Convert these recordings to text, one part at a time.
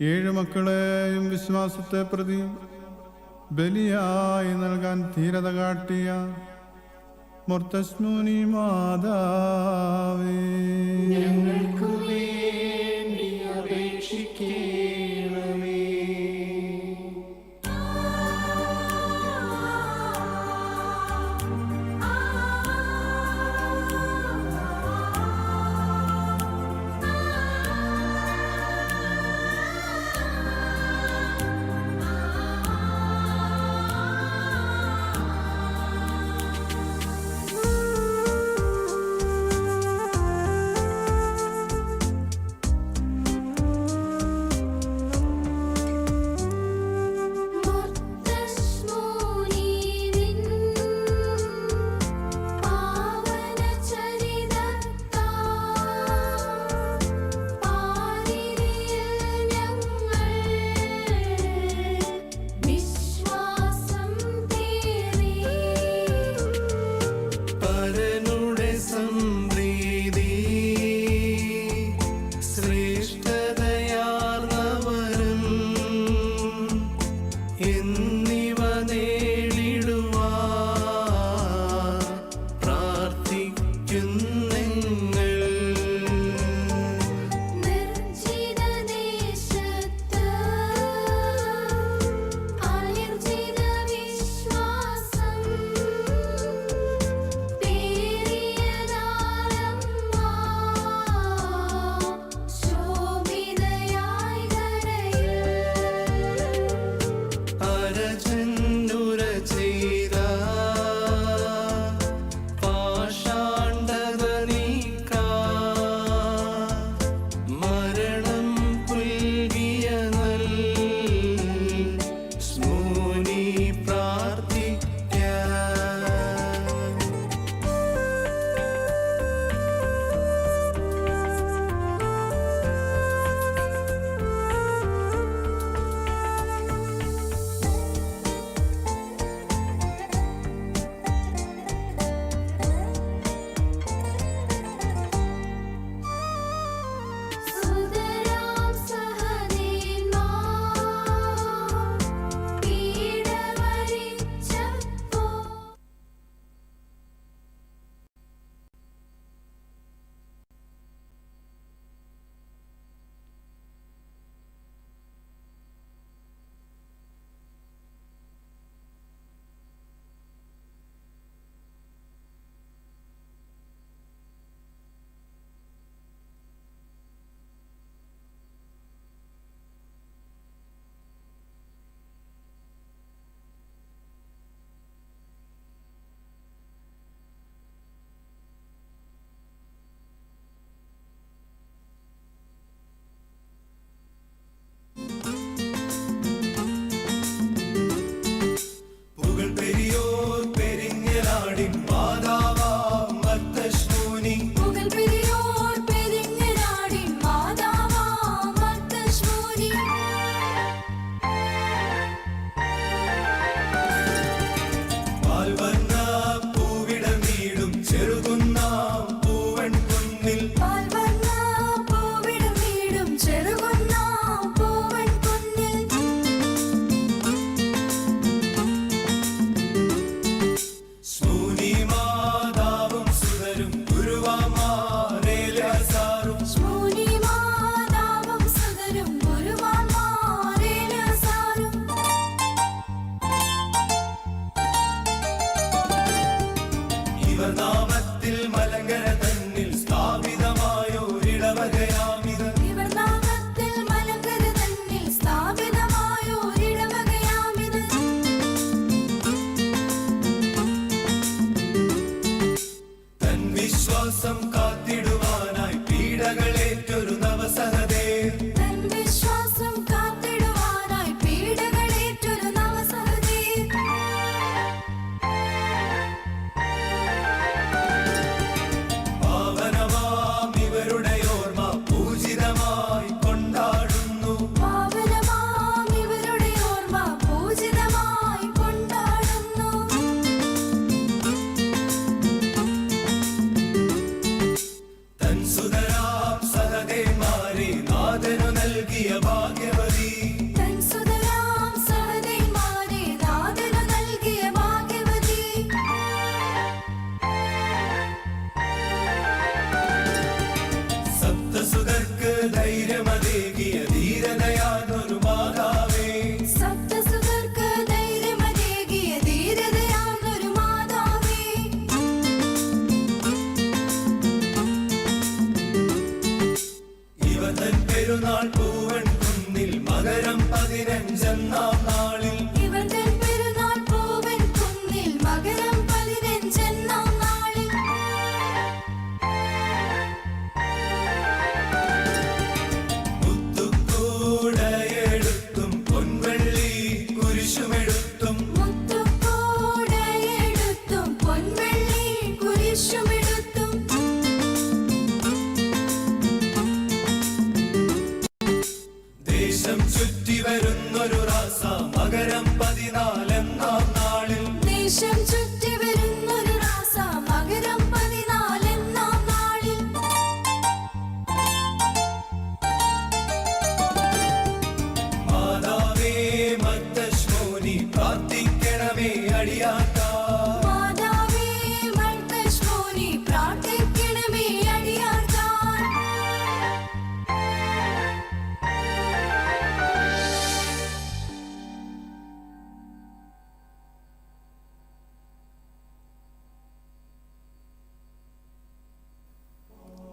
ഏഴ് മക്കളെയും വിശ്വാസത്തെ പ്രതി ബലിയായി നൽകാൻ ധീരത കാട്ടിയ മുർത്തസ്മുനി മാതാവേ.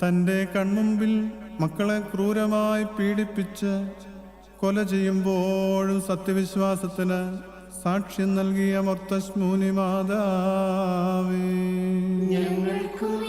തന്റെ കൺമുമ്പിൽ മക്കളെ ക്രൂരമായി പീഡിപ്പിച്ച് കൊല ചെയ്യുമ്പോഴും സത്യവിശ്വാസത്തിന് സാക്ഷ്യം നൽകിയ മർത്തശ്മൂനി മാതാവേ ഞങ്ങൾക്കും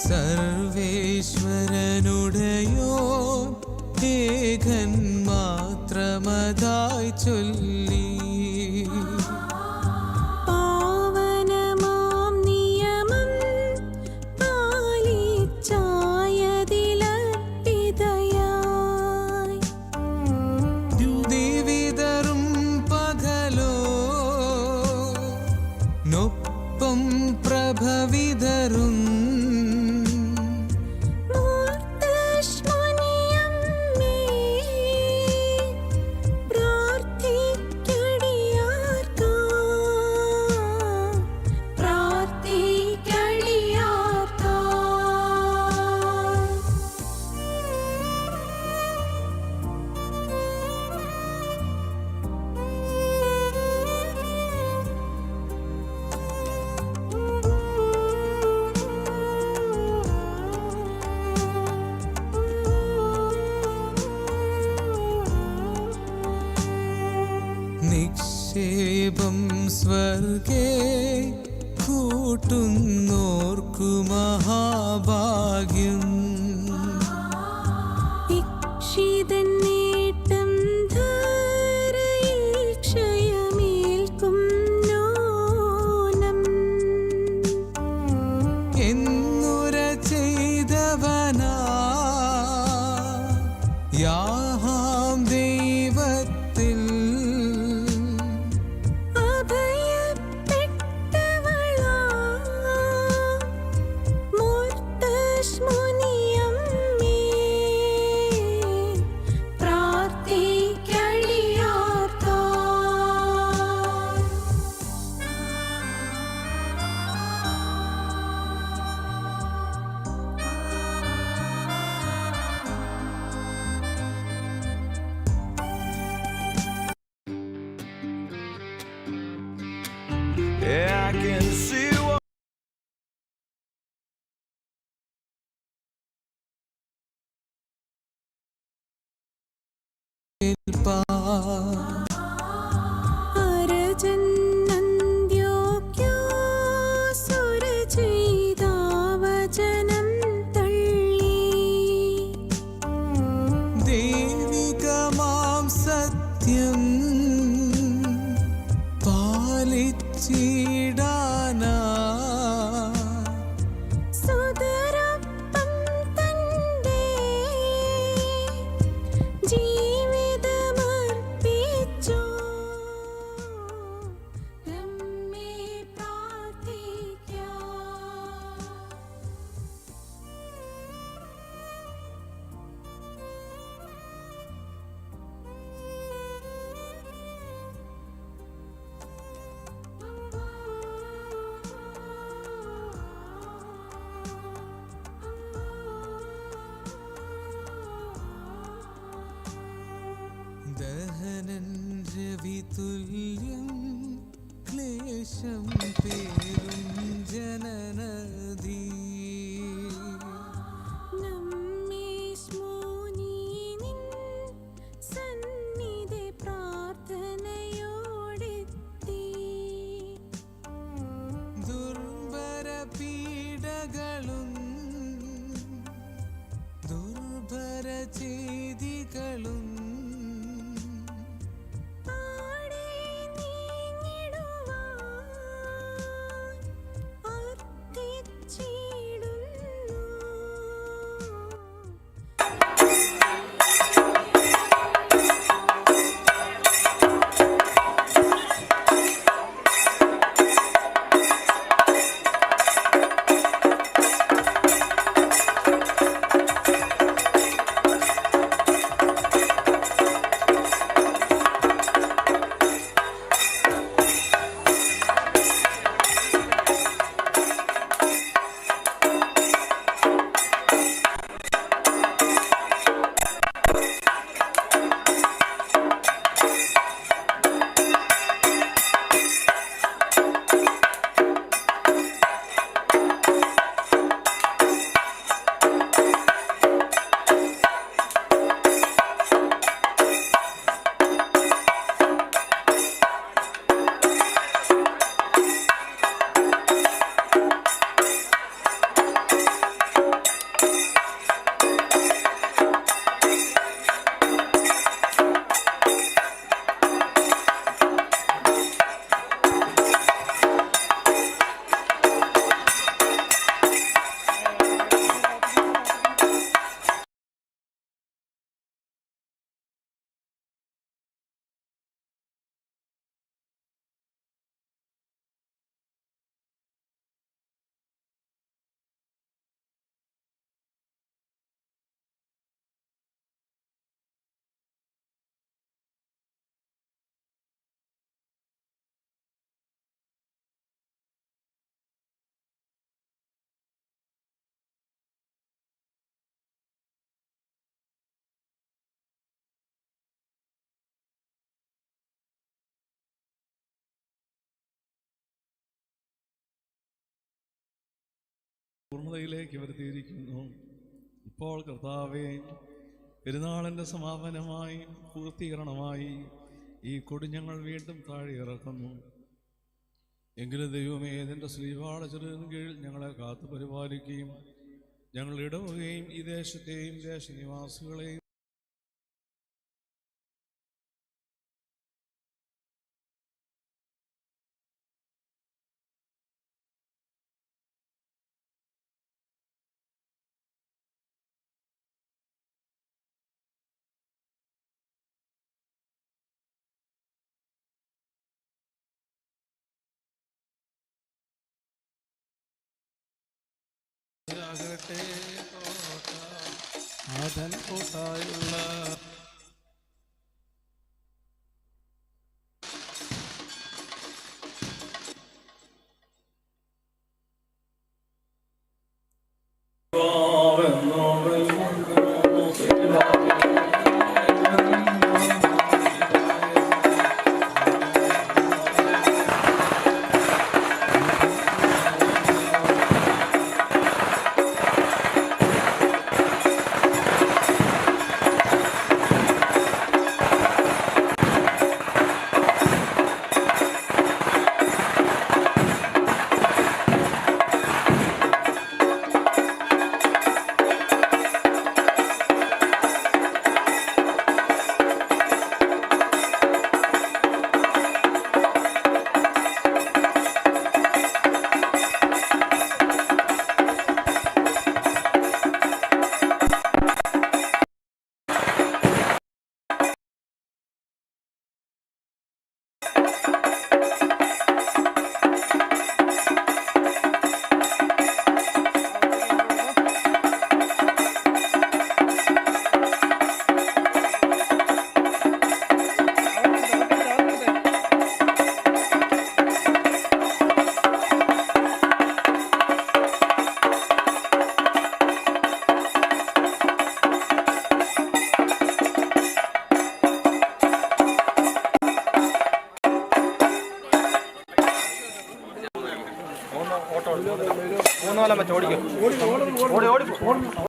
സർവേശ്വരനുടയോ ഏകൻ മാത്രമതായി ചൊല്ലി 일 번. രവിതുല്യം ക്ലേശം പൂർണതയിലേക്ക് വരുത്തിയിരിക്കുന്നു ഇപ്പോൾ കർത്താവെ പെരുന്നാളിന്റെ സമാപനമായി പൂർത്തീകരണമായി ഈ കൊടിഞ്ഞങ്ങൾ വീണ്ടും താഴെ ഇറക്കുന്നു. എങ്കിലും ദൈവമേ ഇതിന്റെ ശ്രീപാട ചെറുതിന് കീഴിൽ ഞങ്ങളെ കാത്തു പരിപാലിക്കുകയും ഞങ്ങൾ ഇടവുകയും ഈ ദേശത്തെയും ദേശനിവാസികളെയും